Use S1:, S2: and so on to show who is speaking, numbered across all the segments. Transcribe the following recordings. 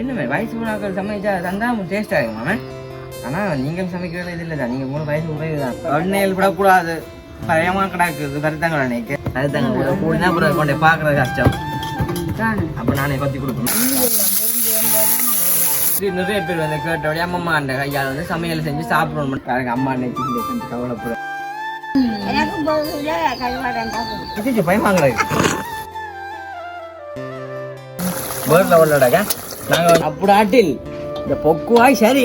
S1: இன்னுமே வயசு உணவுகள் சமைச்சா தந்தா டேஸ்ட் ஆகும் மாமன் ஆனா நீங்கள் சமைக்கிறது இது இல்லை தான் நீங்க மூணு வயசு உறவு தான். எண்ணெயில் விடக்கூடாது. பயமா கிடக்குது. கருத்தாங்க நினைக்க கருத்தாங்க கூடினா அப்புறம் கொண்டு பார்க்கறது கஷ்டம். அப்ப நானே கொத்தி கொடுக்கணும். நிறைய பேர் வந்து கேட்டபடி அம்மா அந்த கையால் வந்து சமையல் செஞ்சு சாப்பிடணும் பாருங்க அம்மா நினைச்சு கொஞ்சம் கவலைப்படும்
S2: எனக்கு போகுதுல
S1: பயமாங்கிறது அப்படி ஆட்டில் இந்த பொக்குவாய் சரி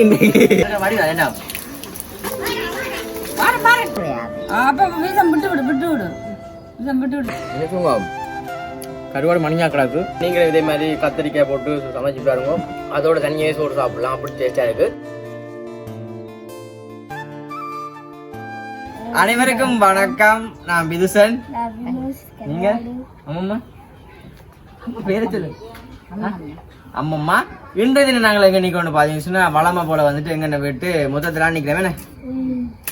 S1: கருவாடு மணியா கிடக்கு. நீங்களும் இதே மாதிரி கத்திரிக்காய் போட்டு சமைச்சு பாருங்க. அதோட தனியாக சோறு சாப்பிடலாம். அப்படி டேஸ்டா இருக்கு. அனைவருக்கும் வணக்கம். நான் பிதுசன் நீங்க? அம்மம்மா பேரு சொல்லு? அம்மம்மா இன்றைய தினம் நாங்கள் எங்க நிக்கணும் பாத்தீங்கன்னா வளமை போல வந்துட்டு எங்க விட்டு மொத்தத்தில் நிக்கிறோம்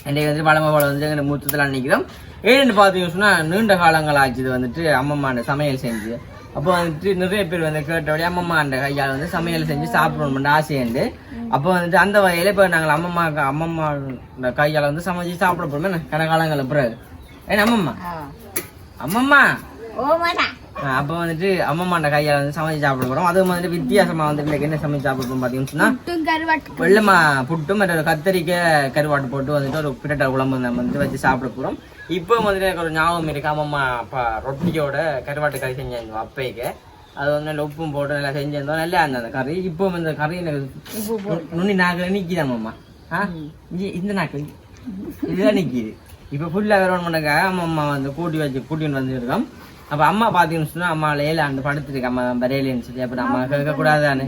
S1: இன்றைக்கு வந்துட்டு வளமை போல வந்து எங்க மொத்தத்தில் நிக்கிறோம். ஏன்னு பார்த்தீங்கன்னு நீண்ட காலங்கள் ஆச்சுது வந்துட்டு அம்மம்மா அந்த சமையல் செஞ்சு. அப்போ வந்துட்டு நிறைய பேர் வந்து கேட்டபடி அம்மம்மா அந்த கையால் வந்து சமையல் செஞ்சு சாப்பிடணும்னு ஆசையுண்டு. அப்போ வந்துட்டு அந்த வகையில இப்போ நாங்கள் அம்மம்மா அம்மம்மா கையால் வந்து சமைச்சு சாப்பிட போறோம் என்ன? கனகாலங்கள் பிறகு ஏன்னா அம்மம்மா? அம்மம்மா? அப்போ வந்துட்டு அம்மம்மாண்ட கையால் வந்து சமைச்சு சாப்பிட போறோம். அதுவும் வந்துட்டு வித்தியாசமா வந்து இன்னைக்கு என்ன சமைச்சு சாப்பிட போறோம் பார்த்தீங்கன்னு வெள்ளமா புட்டும் மற்ற கத்தரிக்காய் கருவாட்டு போட்டு வந்துட்டு ஒரு பிரட்டை குழம்பு வந்து வச்சு சாப்பிட போறோம். இப்போ வந்துட்டு எனக்கு ஒரு ஞாபகம் இருக்கு. அம்மம்மா அப்பா ரொட்டியோட கருவாட்டு கறி செஞ்சாங்க அப்பைக்கு. அது வந்து நல்ல உப்பும் போட்டு நல்லா செஞ்சிருந்தோம். நல்லா இருந்தது அந்த கறி. இப்போ இந்த கறி எனக்கு நு- நுனி நாக்கில் நிற்கிதான் அம்மா ஆ? இந்த நாக்கு இதுதான் நிற்கிது இப்போ ஃபுல்லாக வேற ஒன்று பண்ணக்காக அம்மா அம்மா வந்து கூட்டி வச்சு கூட்டின்னு வந்துருக்கோம் அப்போ அம்மா பார்த்தீங்கன்னு சொன்னா அம்மா லேல அந்த படுத்துருக்கு அம்மா வரையிலேன்னு சொல்லி அப்போ அம்மா கேட்கக்கூடாதானே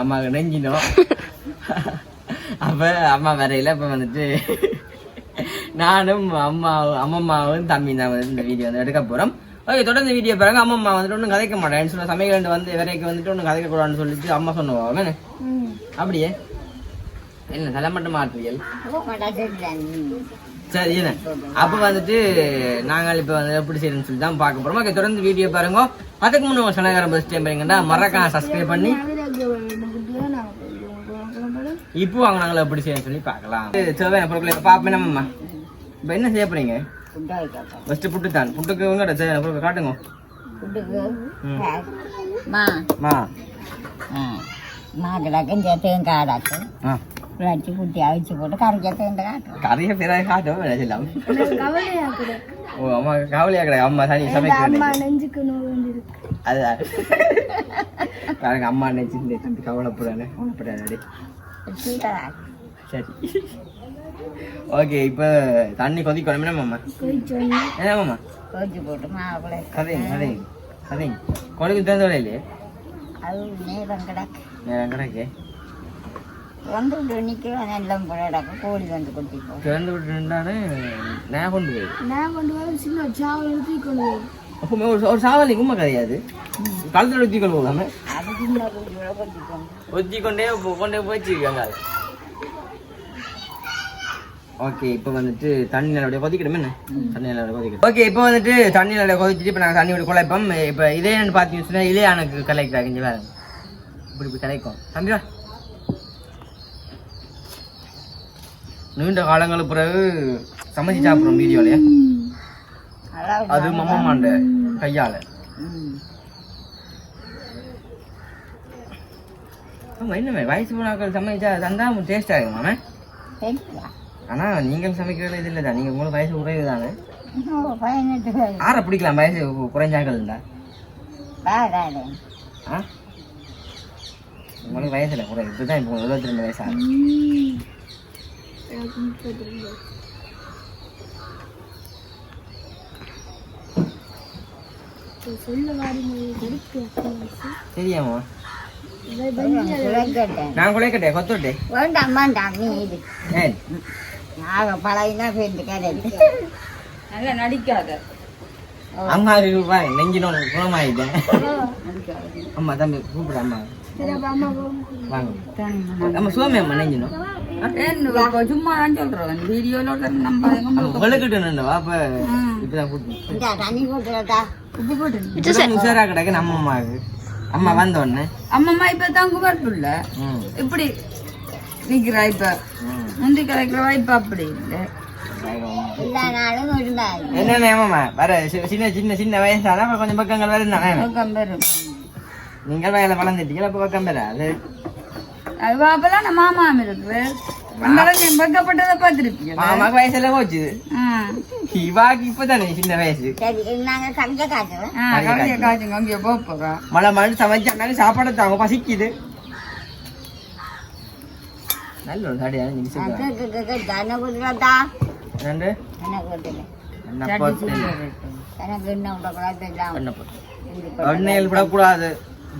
S1: அம்மாவுக்கு நெஞ்சினோம். அப்ப அம்மா வரையில இப்ப வந்துட்டு நானும் அம்மா அம்மம்மாவும் தம்பி தான் வந்து இந்த வீடியோ வந்து எடுக்க போறோம். ஓகே தொடர்ந்து வீடியோ பாருங்க. அம்மம்மா வந்துட்டு ஒன்றும் கதைக்க மாட்டேன் சொன்ன சமையல் வந்து வரைக்கும் வந்துட்டு ஒன்றும் கதைக்க கூடாதுன்னு சொல்லிட்டு அம்மா சொன்னவா என்ன? அப்படியே. என்ன தலை மட்டும் மாற்றுவியல் சரி அப்போ வந்துட்டு நாங்கள் இப்போ வந்து எப்படி செய்யணும்னு சொல்லி தான் பார்க்க போறோம். ஓகே தொடர்ந்து வீடியோ பாருங்க. அதுக்கு முன்னே உங்க சொன்னகாரம் பஸ் டைம் பாருங்கன்னா மறக்காம சப்ஸ்கிரைப் பண்ணி இப்போ வாங்க நாங்கள் எப்படி செய்யணும்னு சொல்லி பார்க்கலாம். தேவையான பொருட்களை இப்போ பார்ப்பேன் நம்மம்மா இப்போ என்ன செய்ய
S2: வைக்கப்பா
S1: ஃபர்ஸ்ட் புட்டு தான். புட்டுக்கு உங்கள்கிட்ட தேவையான பொருட்கள் காட்டுங்க. ம்.
S2: மா.
S1: மா.
S2: கிடக்கும் சேர்த்து காடாக்கு
S1: ஆ.
S2: வச்சு குட்டி அவிச்சு போட்டு கறி சேர்த்து காட்டும்
S1: கதையை பிறகு காட்டும் செய்யலாம் ஓ அம்மா கவலையா கிடையாது அம்மா தனி சமைக்கிறேன் அதுதான் பாருங்க அம்மா நினைச்சு கவலைப்படாதே
S2: சீக்கிரம்
S1: சரி ஓகே இப்போ தண்ணி கொதிக்கணுமே மாமா என்ன மாமா
S2: கோச்சு போட்டு மாவுக்குள்ள
S1: கதைங்க கதைங்க கதைங்க கொலைக்கு தகுந்த இல்லையே
S2: அது நேரம் கிடக்கு
S1: நேரம் கிடக்கு
S2: வந்து நிற்க எல்லாம் போட கிடக்கு கோழி வந்து குட்டிப்போம்
S1: திறந்து விட்டுட்டானே நான் கொண்டு போய்.
S3: நான் கொண்டு வர சின்ன சாவல் கொண்டு போய்.
S1: அப்போ ஒரு ஒரு சாவலி உண்மை கிடையாது. கழுத்தில் ஊற்றி கொண்டு போகாம. ஊற்றி கொண்டே கொண்டே போயிடுச்சுருக்காங்க அது ஓகே இப்போ வந்துட்டு தண்ணி நல்லபடியாக கொதிக்கணும் என்ன? தண்ணி நல்லபடியாக கொதிக்கணும் ஓகே இப்போ வந்துட்டு தண்ணி நல்லபடியாக கொதிச்சுட்டு இப்போ நாங்கள் தண்ணி விட்டு குழைப்போம். இப்போ இதே என்னன்னு பார்த்தீங்கன்னு சொன்னால் இதே எனக்கு கலைக்கிறாங்க இங்கே வேறு. இப்படி இப்படி கலைக்கும். தம்பி நீண்ட காலங்களுக்கு பிறகு சமைச்சு சாப்பிட்றோம் வீடியோலையே. அது மம்மம்மாண்ட கையால். ஆமாம் இன்னுமே வயசு போனாக்கள் சமைச்சா தந்தா டேஸ்ட் ஆகும் மாமே. ஆனால் நீங்கள் சமைக்கிறது இது இல்லை தான் நீங்கள் உங்களுக்கு வயசு குறைவு தானே ஆற பிடிக்கலாம் வயசு குறைஞ்சாக்கள் இருந்தா. உங்களுக்கு வயசுல குறைவு இப்போ தான் இப்போ இருபத்தி ரெண்டு வயசு
S2: சுரக்கட்டேன்
S1: நான் குலைக்கட்டே கொத்துட்டே
S2: வேண்டாம் வேண்டாம் நீ இது
S1: ஏன்
S2: ஆக பழகினா பேருந்து கடை நல்லா நடிக்காத
S1: அம்மா பாருங்க நெஞ்சினோட குணமாயிட்டேன் அம்மா தம்பி கூப்பிடு அம்மா வாங்க அம்மா சுவாமி அம்மா நெஞ்சினோம்
S2: சும்மா தான் வீடியோல நம்ம
S1: கிடக்கு நம்ம அம்மாவுக்கு அம்மா வந்த உடனே
S2: அம்மம்மா இப்ப தான் குமர்ப்புள்ள
S1: ம்.
S2: இப்படி நிக்கிறா இப்ப. முந்தி கலைக்கிறவா இப்ப அப்படி இல்லை.
S1: என்னென்ன வர சின்ன சின்ன சின்ன வயசான கொஞ்சம் பக்கங்கள் வரும் நீங்கள் வயல வளர்ந்துட்டீங்க அப்ப பக்கம் பெற அது
S2: அது பாப்பெல்லாம் நம்ம மாமாம் இருக்கு அந்த அளவுக்கு வெக்கப்பட்டதை பார்த்துருப்பீங்க.
S1: மாமாக்கு வயசுல போச்சு. இவாக்கு இப்பதானே சின்ன வயசு.
S4: சரி நாங்க கவிதை
S2: காய்ச்சுங்க அங்கே போக
S1: மழை மழை சமைச்சாங்க சாப்பாடு தாங்க பசிக்குது. நல்ல ஒரு போட்டு.
S4: எனக்கு என்ன விடக்கூடாது.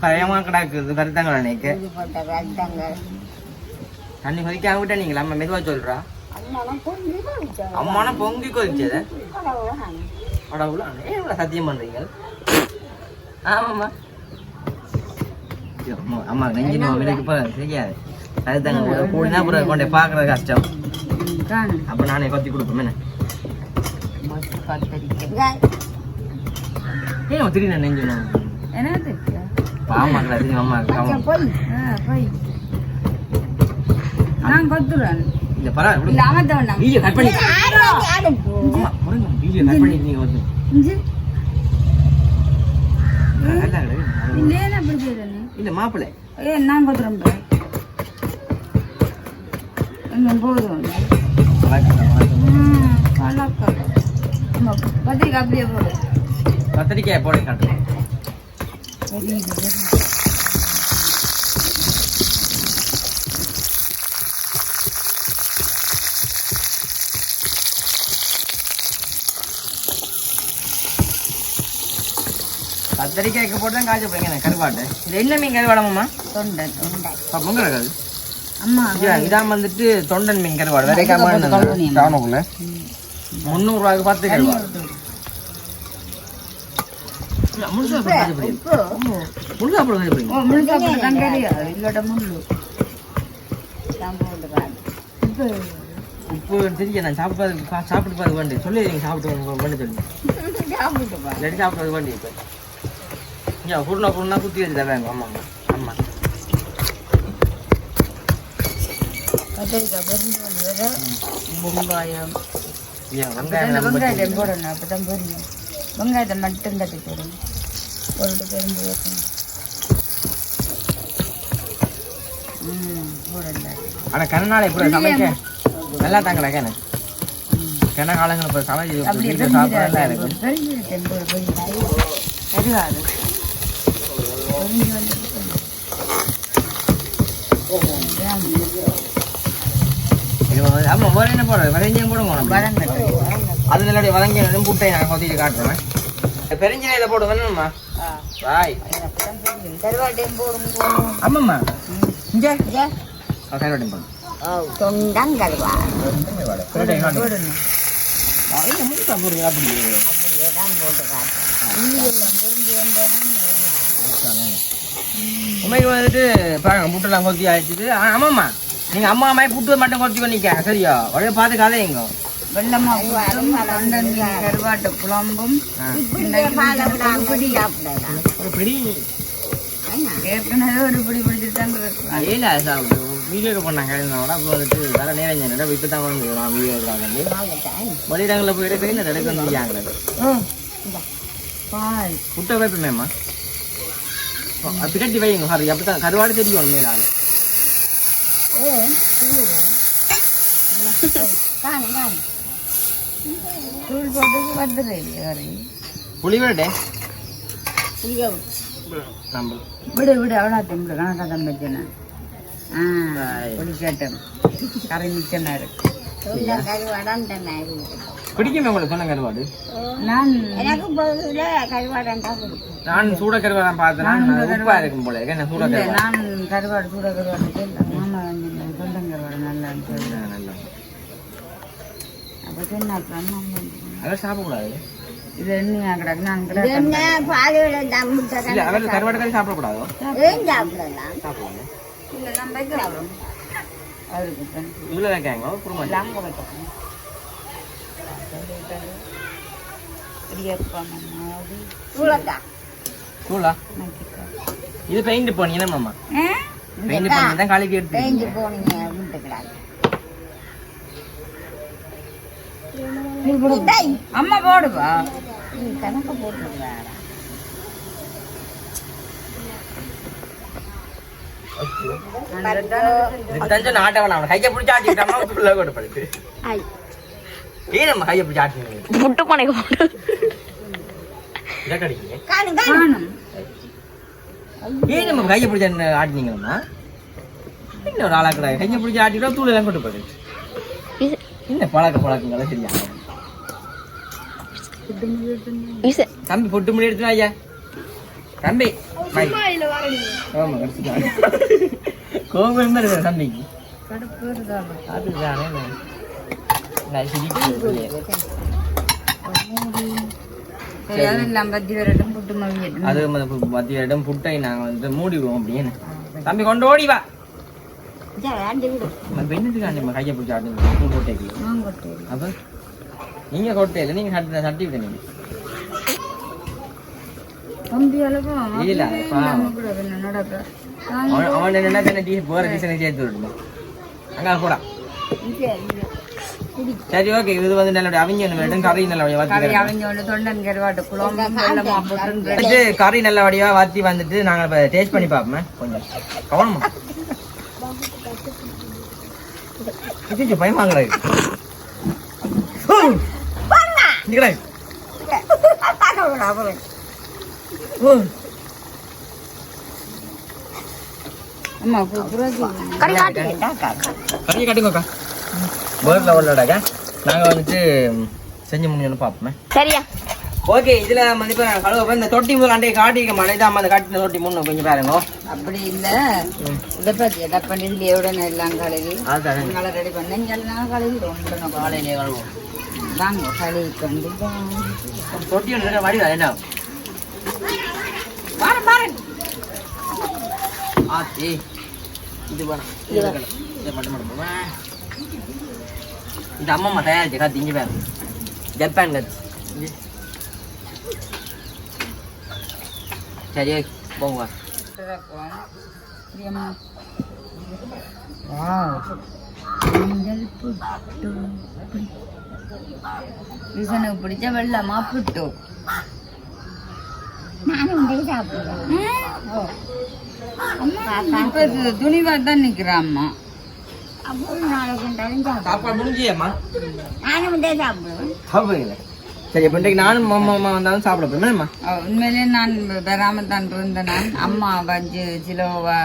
S1: பயமா கிடக்குது கருத்தாங்க நினைக்க
S4: இது போட்ட ரத்தங்கள்
S1: தண்ணி கொதிக்காம விட்டா நீங்களா? அம்மா மெதுவா சொல்றா. அம்மானா பொங்கி கொதிச்சது. அடவுல ஏன் இவ்வளவு சத்தியம் பண்றீங்க. ஆமாம்மா. அம்மா நெஞ்சு இப்போ தெரியாது. கருத்தாங்க கூடினா அப்புறம் கொண்டே பார்க்கறது கஷ்டம். அப்ப நானே கொத்தி
S4: இங்க
S1: ஏன் திடீர்னு நெஞ்சு நோக்கு
S2: என்ன
S1: கிடையாது அம்மா
S4: கொஞ்சம் போய்.
S2: போய். நான்
S1: இந்த பரவாயில்ல
S2: இல்ல அமர்த்த வேண்டாம்.
S1: வீடியோ கட் பண்ணி. அம்மா புரியுங்க வீடியோ கட் பண்ணி நீங்க வந்து.
S2: இல்லையே அப்படி செய்யறேன்னு
S1: இல்ல மாப்பிள்ளை.
S2: ஏ நான் கொத்துறேன் பாரு. எங்க போதும். ஆமா, பத்திரிக்கை அப்படியே போடு.
S1: கத்திரிக்காய் போட காட்டுறேன். கத்திரிக்காய்க்கு போட்டு தான் காய்ச்ச போறீங்க கருவாட்டு. இது என்ன மீன் கருவாடமாம்மா
S2: தொண்டை தொண்டை
S1: பொங்கல் இருக்காது.
S2: அம்மா
S1: இதான் வந்துட்டு தொண்டன் மீன் கருவாடு. வேற
S2: கழுவுனீங்க.
S1: டவுனுக்குள்ள முந்நூறு ரூபாய்க்கு பத்து கருவாடு. முழுசா. முழுசா.
S2: ஓ முழுசா இல்லோட முள்ளு
S1: உப்பு தெரியும் நான் சாப்பிட்டு சாப்பிட்டு பாரு வேண்டி சொல்லி சாப்பிட்டு வந்து வேண்டி சொல்லி
S4: சாப்பிட்டு பா.
S1: இல்லாட்டி சாப்பிட்டு வேண்டி இப்போ ஐயா குருணா குருணா குத்தி வச்சு தராங்க
S2: வெங்காயம்
S1: வெங்காயம்
S2: போடணும் அப்பதான் பொரியும் வெங்காயத்தை மட்டும் தட்டி போடணும் போட்டு தெரிஞ்சு வைக்கணும் ம் போடல
S1: ஆனா கண்ணால இப்ப சமைக்க. நல்லா கிண காலங்கள் இப்ப சமைச்சு சாப்பிடலாம் இருக்கு.
S2: தெரிஞ்சிருக்கேன் போட போய் கருகாது பொரிஞ்சு வந்து
S1: இது வந்து- ஆமா வேற என்ன போடுறது? வதங்கியும் போடுங்க நம்ம
S2: வதங்கட்டு
S1: அது நல்லபடியா வதங்கி முட்டையை நான் கொத்திட்டு காட்டுறேன். பெருஞ்சினை இதை போடு வேணுமா பாய். ஆமாம்மா இங்க. கருவாட்டையும்
S4: கருவா.
S2: போடணும்
S4: போட்டு காட்டு.
S1: உண்மைக்கு வந்துட்டு பாருங்க புட்டெல்லாம் கொத்தி ஆயிடுச்சு ஆமாம்மா நீங்க அம்மா அம்மாய் புட்டு மட்டும் கொத்தி பண்ணிக்க சரியா? உடனே பார்த்து கதையுங்க.
S2: வெள்ளமா புட்டும் தொண்டன் மீன் கருவாட்டு குழம்பும்? ஏற்கனவே ஒரு பிடி தான் இருக்கு
S1: ஏல சாப்பிட்டு வீடியோக்கு பண்ணாங்க விட அப்போ வந்துட்டு வேற நேரம் என்ன இப்போ தான் வந்து வீடியோ
S4: வாங்கத்தான்.
S1: வெளியிடங்களில் போய் இந்த. வந்து வைப்பமேம்மா பிகட்டி வைங்க சாரி அப்படி தான் கருவாடு தெரியும் ஒன்றுமே
S4: காணு.
S2: தூள் போட்டு வந்துடுற இல்லையா
S1: புளி நம்ம
S2: விடு விடு அவ்வளோ திம்பிடு கணக்காக தான் வச்சேன் ஆ குளிக்கட்டும் கரை மிச்சனா இருக்கு
S4: இருக்கு.
S1: பிடிக்குமே உங்களுக்கு சொன்ன கருவாடு
S2: நான்
S4: எனக்கு தான் பிடிக்கும்.
S1: நான் சூட கருவாடு உப்பா இருக்கும் போல இருக்கு என்ன சூட கருவாடு
S2: நான் கருவாடு சூட கருவாடு மாமா சொந்தம் கருவாடு நல்லா சொன்னா அப்புறம்
S1: அவர் சாப்பிடக்கூடாது.
S2: இது எண்ணெயா கிடக்கு? நான் கிடக்கு.
S4: என்ன?
S1: இல்ல அவர் கருவாடு கறி சாப்பிடக்கூடாதோ?
S4: ஏன் சாப்பிடலாம்
S2: இல்லை வைக்கிறோம் அவருக்கு
S1: வைக்காங்க குருமா
S2: வைக்கிறோம்
S1: கூலா இது பெயிண்ட் பண்ணீங்க மாமா? பெயிண்ட் பண்ணி தான் கழுவி எடுத்து
S4: பேஞ்சு போனீங்க
S2: அம்மா போடுவா
S4: கணக்கு போட்டுருக்கிறாரா
S1: இதுக்கு தான் சொன்ன ஆட்ட வேணாம் கையை பிடிச்சி ஆட்டிக்கிட்டோம்னா ஃபுல்லாக கூட படுத்து
S4: ஐ
S1: ஏன் கையை பிடிச்சி ஆட்டிங்க
S5: முட்டு பனைக்கு போட்டு
S4: காணு
S2: காணும்
S1: ஏன் நம்ம கையை பிடிச்சி ஆட்டினீங்களா இன்னொரு ஆளா கூட கையை பிடிச்சி ஆட்டிக்கிட்டா தூள் எல்லாம் கொண்டு போயிடு
S5: இது-
S1: என்ன பழக்க பழக்கங்களை சரியா?
S5: இது
S1: தம்பி பொட்டு முடி எடுத்துனா ஐயா? தம்பி கோபம் இருக்கு தம்பிக்கு? அதுதானே நான் சிரிக்கிறேன் அது மத்திய இடம் புட்டை நாங்க வந்து மூடிடுவோம் அப்படின்னு. தம்பி கொண்டு ஓடி வா.
S4: விடு
S1: நம்ம கையை பிடிச்சி ஆடுங்க கொட்டைக்கு அப்ப? நீங்க கொட்டை இல்லை நீங்க சட்டி சட்டி விடுங்க
S2: கம்பி அளவு
S1: இல்ல, பாவம்.
S2: கூட என்ன நடக்க?
S1: அவன் அவன் என்ன தானே டீ போற டிசைனை சேர்த்து விடணும் அங்க போடா சரி ஓகே. இது வந்து நல்ல அவங்க என்ன வேணும் கறி நல்ல வடிவா
S2: கறி
S1: வாத்தி கறி நல்ல வடிவா வாத்தி வந்துட்டு நாங்க டேஸ்ட் பண்ணி பார்ப்போமே. கொஞ்சம் கவனமா. இது பயமா கிடையாது
S5: காட்டு.
S1: கறியை காட்டுங்கக்கா பேர்ல உள்ளடாக்கா? நாங்க வந்துட்டு செஞ்சு முடிஞ்சோன்னு பார்ப்போமே.
S5: சரியா.
S1: ஓகே இதுல வந்து இப்ப கழுவ இந்த தொட்டி முதல் அண்டைய காட்டிக்க மழைதான் அந்த காட்டின தொட்டி முன்னு கொஞ்சம் பாருங்க.
S2: அப்படி இல்ல. இதை பத்தி எதை பண்ணி எல்லாம் கழுவி
S1: அதுதான்
S2: உங்களை ரெடி பண்ணேன் எல்லாம் கழுவி ரொம்ப
S1: காலையிலே கழுவோம்
S2: வாங்க கழுவி கொண்டு.
S1: தொட்டி இருக்க வடிவா என்ன ஆத்தி இது வேணாம் இது மட்டும் மட்டும். இந்த அம்மம்மா தயாரிச்சு காத்து இங்கே பாரு. ஜப்பான் கத்து இங்க. சரி ஓகே, போங்க
S2: மஞ்சள் புட்டு. ரிசனுக்கு பிடிச்ச வெள்ளமா புட்டு. துணிவா தான் நிக்கிறா அம்மா.
S4: அப்புறம் நாளைக்கு இருந்தாலும் சாப்பிடுவேன்
S1: சாப்பாடு முடிஞ்சியம்மா?
S4: நானும் சாப்பிடுவேன்.
S1: சாப்பிடுங்க சரி இப்போ இன்றைக்கு நானும் அம்மா அம்மா வந்தாலும் சாப்பிட போயிருமேம்மா
S2: அஹ் உண்மையிலே நான் வராம தான் இருந்தேன் நான். அம்மா வச்சு சிலோவா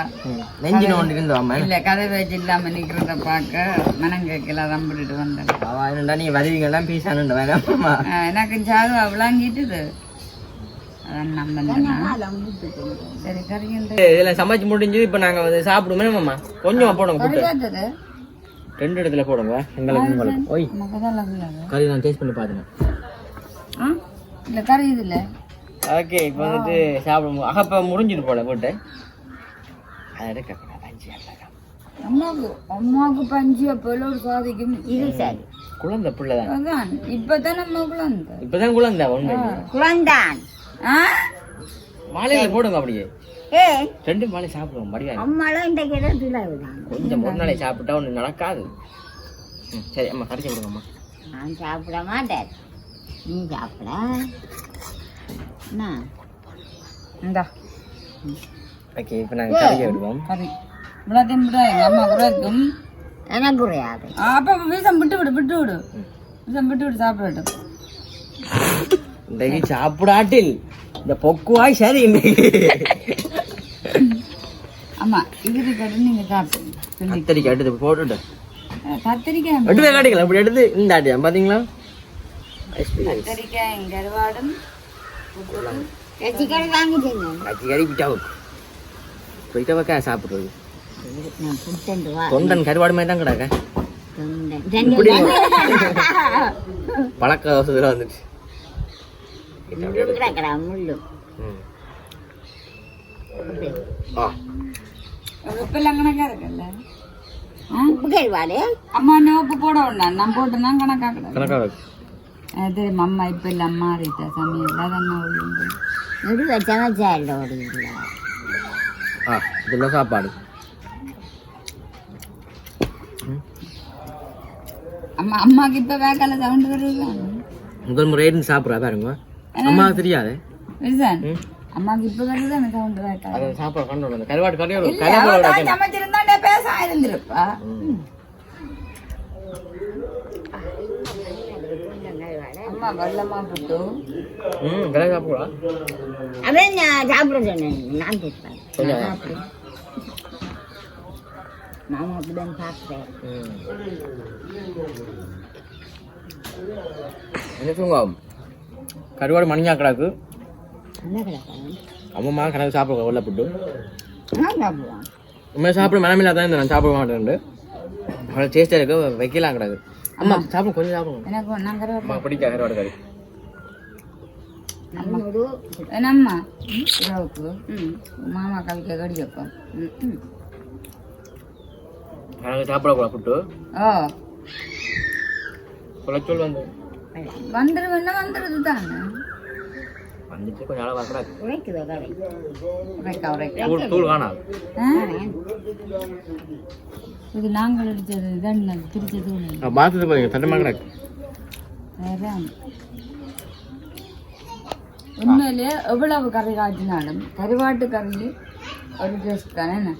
S1: நெஞ்சு நோண்டு இருந்தோம்
S2: இல்ல கதை வச்சு இல்லாம நிக்கிறத பார்க்க மனம் கேட்கல ரம்பிட்டு வந்தேன்.
S1: அவா என்னடா நீ வருவீங்கலாம் பீஸானுண்டு வேணாம்மா
S2: அஹ் எனக்கு சாது விளாங்கிட்டுது. அதான் நம்ம சரி கறிகள்
S1: இதில் சமைச்சு முடிஞ்சு இப்போ நாங்கள் வந்து சாப்பிடுமேம்மா கொஞ்சமாக போடுங்க புட்டு
S2: கறியாத்தது
S1: ரெண்டு இடத்துல போடுங்க எங்களுக்கு உங்களுக்கு. கறி நான் டேஸ்ட் பண்ணி
S2: ஆ இல்ல கறி இதுல
S1: ஓகே இப்போ வந்துட்டு சாப்பிடும் அப்போ முடிஞ்சிட்டு போல போட்டு. அதை எடுக்கக்கூடாது அஞ்சு
S2: அம்மாவுக்கு அம்மாவுக்கு பஞ்சு அப்போல ஒரு சாதிக்கும்.
S4: இது சரி.
S1: குழந்தை பிள்ளை தான்
S2: அதான் இப்பதான் நம்ம குழந்தை.
S1: இப்போதான் குழந்தை உண்மை
S4: குழந்தான்.
S2: ஆ?
S1: மாலையில போடுங்க அப்படியே.
S4: ஏ.
S1: ரெண்டு மாலை சாப்பிடுவோம் மடியா
S4: அம்மாலாம் இந்த தான்
S1: கொஞ்சம் ஒரு நாளை சாப்பிட்டா ஒன்று நடக்காது. ம், சரி அம்மா கரைச்சி விடுங்கம்மா
S4: நான் சாப்பிட மாட்டேன். நீ சாப்பிட என்ன?
S2: இந்தா.
S1: ஓகே இப்போ நாங்கள் கரைச்சி விடுவோம்.
S2: கறி. இவ்வளோத்தையும் விட எங்க அம்மா கூட இருக்கும்.
S4: எனக்கு குறையாது
S2: அப்ப வீசம் விட்டு விடு விட்டு விடு. வீசம் விட்டு விடு சாப்பிடட்டும்
S1: இன்றைக்கு சாப்பிடாட்டில் இந்த பொக்குவாய் சரி இன்னைக்கு
S2: ஆமா இது இருக்கட்டும் நீங்க சாப்பிடுங்க
S1: கத்தரிக்காய் எடுத்து போட்டுட்டு.
S2: கத்திரிக்காய்
S1: எடுத்து காட்டிக்கலாம் இப்படி எடுத்து இந்த ஆட்டியா பார்த்தீங்களா
S2: கத்திரிக்காய் கருவாடும்
S4: எச்சிக்கடை வாங்கிட்டேங்க
S1: கறி பிட்டாவு போயிட்ட வைக்க சாப்பிட்றது தொண்டன் கருவாடு மாதிரி தான் பழக்க வந்துச்சு
S4: முள்ளு
S2: கணக்கா இருக்குல்ல?
S4: உப்பு கேள்வாடு
S2: அம்மா உப்பு போட வேண்டாம் நான் கிடக்கு
S1: கணக்காக
S2: தெரியுமா அம்மா இப்ப இல்ல அம்மா ரீட்டா சமையல் அதான் ஒழுங்கு
S4: முடி வச்சா ஓடி இல்லை
S1: ஆ இதெல்லாம் சாப்பாடு
S2: அம்மா அம்மாக்கு இப்ப வேக்கால சவுண்ட் வருது
S1: முதல் முறை இருந்து சாப்பிட்றா பாருங்க அம்மா தெரியாது.
S2: அம்மாக்கு இப்ப வருது அந்த சவுண்ட் வேக்கால
S1: அதை சாப்பிட கண்டு கருவாட்டு
S2: தான் சமைச்சிருந்தாண்டே பேச ஆயிருந்திருப்பா அம்மா வெள்ளமா புட்டு
S1: ம் கரை சாப்பிடா
S4: அவன் நான் சாப்பிட சொன்னேன். நான் கேட்பேன்.
S1: கொஞ்சம்.
S4: நான் சாப்பிடு. மாமா அப்படிதான் சாப்பிட்டேன்
S1: சொல்லுங்க கருவாடு மணியா கிடக்கு. அம்மா கணக்கு சாப்பிட வெள்ள புட்டு. உண்மையாக சாப்பிட மனமில்லா தான் நான் சாப்பிட மாட்டேன் அவ்வளோ டேஸ்ட்டாக இருக்கு வைக்கலாம் கிடக்கு. அம்மா சாப்பிடும் கொஞ்சம் சாப்பிடுங்க
S2: எனக்கு நான் கருவாட்டு
S1: அம்மா பிடிக்க கருவாடு கறி.
S4: நம்மோடு
S2: என்னம்மா? இரவுக்கு மாமா கவிக்க கடி வைப்போம் ம், ம்.
S1: கணக்கு சாப்பிடக்கூடாது புட்டு.
S2: ஓ.
S1: குளச்சொல் வந்து.
S2: வந்துருவேன்னா வந்துருது தானே
S1: வந்துட்டு கொஞ்சம் அளவாக கிடக்கு
S4: உழைக்குதோ கடை
S2: உரைக்கா உரைக்கா
S1: தூள் தூள் காணாது?
S2: இது நாங்கள் அடிச்சது இதான் பிரிச்சது ஒண்ணு.
S1: பார்த்துட்டு போய் சட்டமாக கிடக்கு
S2: வேற உண்மையிலேயே எவ்வளவு கறி காய்ச்சினாலும் கருவாட்டு கறி ஒரு டேஸ்ட் தானே என்ன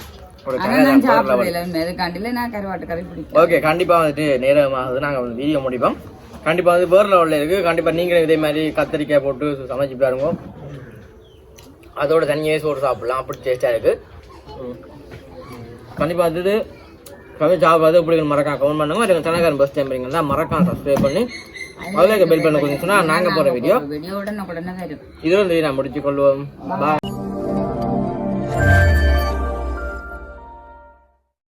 S2: நான் சாப்பிடல இதுக்காண்டில நான் கருவாட்டு கறி பிடிக்கும்
S1: ஓகே கண்டிப்பாக வந்துட்டு நேரமாகுது நாங்கள் வந்து வீடியோ முடிப்போம் கண்டிப்பாக வந்து வேறு லெவலில் இருக்குது கண்டிப்பாக நீங்களும் இதே மாதிரி கத்திரிக்காய் போட்டு சமைச்சு பாருங்க அதோட தனியாக சோறு சாப்பிடலாம். அப்படி டேஸ்ட்டாக இருக்குது கண்டிப்பாக வந்துட்டு சமைச்சு சாப்பிடாது இப்படி மறக்காம கமெண்ட் பண்ணுங்க. எங்கள் சேனல்காரன் பஸ் டைம் தான் மறக்காம சப்ஸ்கிரைப் பண்ணி அதில் பெல் பண்ண கொஞ்சம் சொன்னால் நாங்கள் போகிற வீடியோ இதோட நான் முடிச்சு கொள்வோம். பாய்